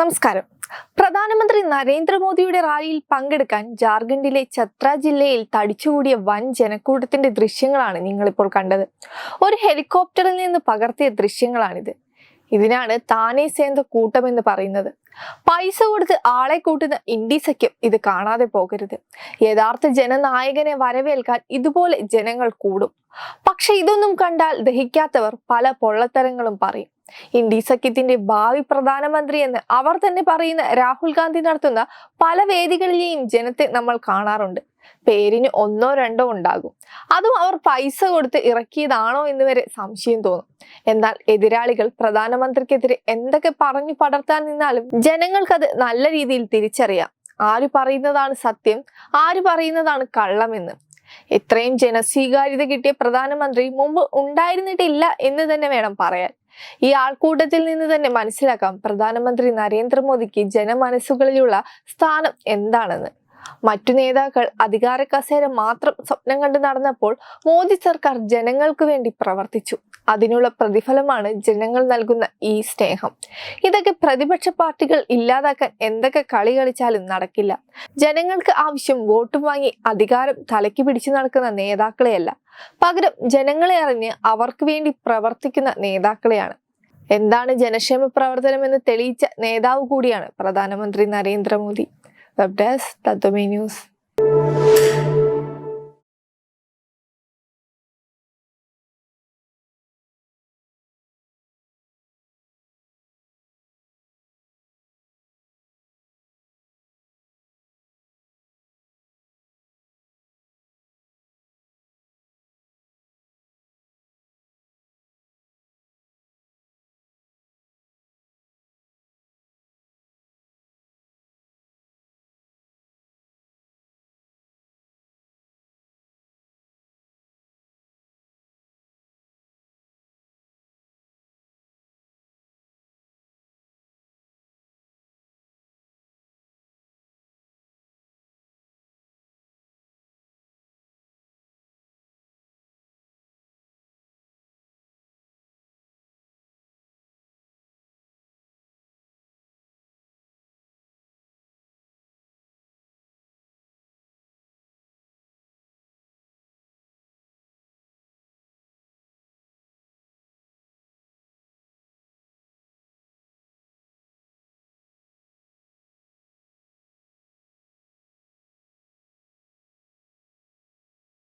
നമസ്കാരം. പ്രധാനമന്ത്രി നരേന്ദ്രമോദിയുടെ റാലിയിൽ പങ്കെടുക്കാൻ ജാർഖണ്ഡിലെ ഛത്ര ജില്ലയിൽ തടിച്ചുകൂടിയ വൻ ജനക്കൂട്ടത്തിന്റെ ദൃശ്യങ്ങളാണ് നിങ്ങളിപ്പോൾ കണ്ടത്. ഒരു ഹെലികോപ്റ്ററിൽ നിന്ന് പകർത്തിയ ദൃശ്യങ്ങളാണിത്. ഇതിനാണ് താനേ സേന്ത കൂട്ടം എന്ന് പറയുന്നത്. പൈസ കൊടുത്ത് ആളെ കൂട്ടുന്ന ഇന്ത്യ സഖ്യം ഇത് കാണാതെ പോകരുത്. യഥാർത്ഥ ജനനായകനെ വരവേൽക്കാൻ ഇതുപോലെ ജനങ്ങൾ കൂടും. പക്ഷെ ഇതൊന്നും കണ്ടാൽ ദഹിക്കാത്തവർ പല പൊള്ളത്തരങ്ങളും പറയും. ഇന്ത്യ സഖ്യത്തിന്റെ ഭാവി പ്രധാനമന്ത്രി എന്ന് അവർ തന്നെ പറയുന്ന രാഹുൽ ഗാന്ധി നടത്തുന്ന പല വേദികളിലെയും ജനത്തെ നമ്മൾ കാണാറുണ്ട്. പേരിന് ഒന്നോ രണ്ടോ ഉണ്ടാകും. അതും അവർ പൈസ കൊടുത്ത് ഇറക്കിയതാണോ എന്ന് വരെ സംശയം തോന്നും. എന്നാൽ എതിരാളികൾ പ്രധാനമന്ത്രിക്കെതിരെ എന്തൊക്കെ പറഞ്ഞു പടർത്താൻ നിന്നാലും ജനങ്ങൾക്കത് നല്ല രീതിയിൽ തിരിച്ചറിയാം. ആര് പറയുന്നതാണ് സത്യം ആര് പറയുന്നതാണ് കള്ളമെന്ന്. ഇത്രയും ജനസ്വീകാര്യത കിട്ടിയ പ്രധാനമന്ത്രി മുമ്പ് ഉണ്ടായിരുന്നിട്ടില്ല എന്ന് തന്നെ വേണം പറയാൻ. ഈ ആൾക്കൂട്ടത്തിൽ നിന്ന് തന്നെ മനസ്സിലാക്കാം പ്രധാനമന്ത്രി നരേന്ദ്രമോദിക്ക് ജനമനസ്സുകളിലുള്ള സ്ഥാനം എന്താണെന്ന്. മറ്റു നേതാക്കൾ അധികാര കസേര മാത്രം സ്വപ്നം കണ്ട് നടന്നപ്പോൾ മോദി സർക്കാർ ജനങ്ങൾക്ക് വേണ്ടി പ്രവർത്തിച്ചു. അതിനുള്ള പ്രതിഫലമാണ് ജനങ്ങൾ നൽകുന്ന ഈ സ്നേഹം. ഇതൊക്കെ പ്രതിപക്ഷ പാർട്ടികൾ ഇല്ലാതാക്കാൻ എന്തൊക്കെ കളി കളിച്ചാലും നടക്കില്ല. ജനങ്ങൾക്ക് ആവശ്യം വോട്ടും വാങ്ങി അധികാരം തലയ്ക്ക് പിടിച്ചു നടക്കുന്ന നേതാക്കളെയല്ല. പകരം ജനങ്ങളെ അറിഞ്ഞ് അവർക്ക് വേണ്ടി പ്രവർത്തിക്കുന്ന നേതാക്കളെയാണ്. എന്താണ് ജനക്ഷേമ പ്രവർത്തനം എന്ന് തെളിയിച്ച നേതാവ് കൂടിയാണ് പ്രധാനമന്ത്രി Narendra Modi. Web desk Tatwamayi news